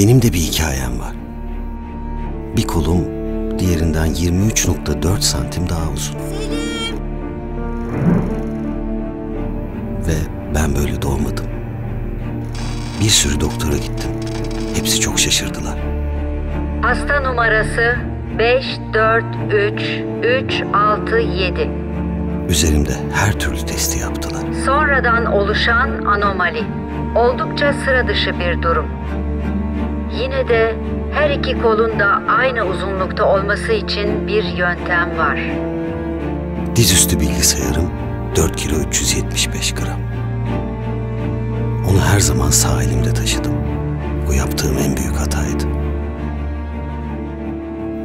Benim de bir hikayem var. Bir kolum diğerinden 23.4 santim daha uzun. Ve ben böyle doğmadım. Bir sürü doktora gittim. Hepsi çok şaşırdılar. Hasta numarası 543367. Üzerimde her türlü testi yaptılar. Sonradan oluşan anomali. Oldukça sıra dışı bir durum. Yine de her iki kolun da aynı uzunlukta olması için bir yöntem var. Dizüstü bilgisayarım 4 kilo 375 gram. Onu her zaman sağ elimde taşıdım. Bu yaptığım en büyük hataydı.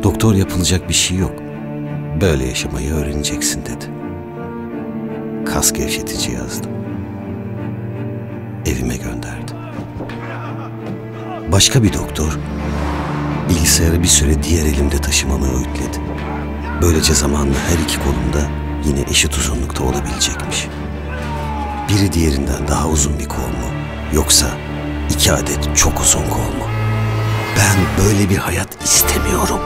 Doktor yapılacak bir şey yok. Böyle yaşamayı öğreneceksin dedi. Kas gevşetici yazdı. Evime gönderdi. Başka bir doktor bilgisayarı bir süre diğer elimde taşımamı öğütledi. Böylece zamanla her iki kolumda yine eşit uzunlukta olabilecekmiş. Biri diğerinden daha uzun bir kol mu? Yoksa iki adet çok uzun kol mu? Ben böyle bir hayat istemiyorum.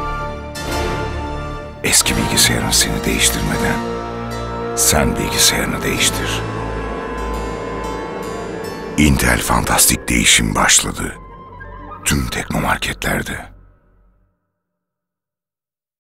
Eski bilgisayarın seni değiştirmeden sen bilgisayarını değiştir. Intel fantastik değişim başladı. Tüm teknomarketlerde.